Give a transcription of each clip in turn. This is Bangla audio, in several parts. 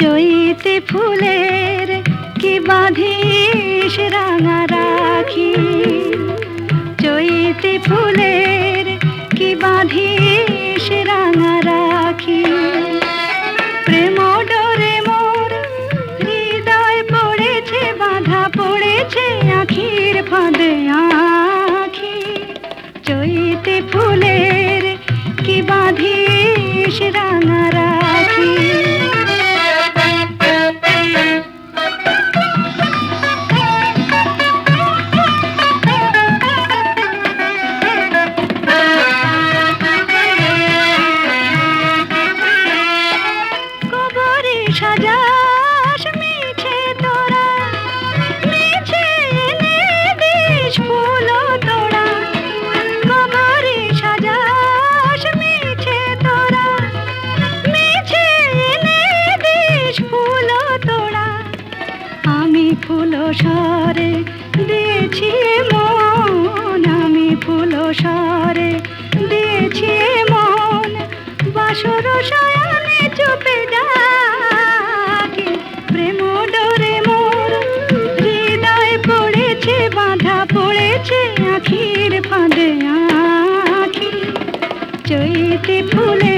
চৈতে ফুলের কি বাঁধিস রাঙা রাখি? চৈতে ফুলের কি বাঁধিস রাঙা রাখি? প্রেম ডোরে মোর হৃদয় পড়েছে, বাঁধা পড়েছে আখির ফাঁদে আখি। চৈতে ফুলের কি বাঁধিস রাঙা রাখি? ফুল সরে, দিয়েছি মন, আমি ফুল সরে। দিয়েছি মন, বাসর শয়নে চুপে ডাকি, প্রেম ডোরে মোর। হৃদয় পড়েছে, বাঁধা পড়েছে, আখির ফাঁদে আখি। চৈতে ফুলের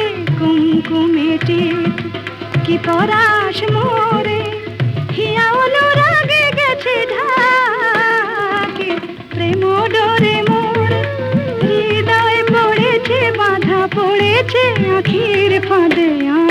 টিপ কি পরাশ মোরে, হিয়া অনুরাগে গেছে ঢাকে। প্রেম ডোরে মোর, হৃদয় পড়েছে, বাঁধা পড়েছে আখির ফাঁদে আখি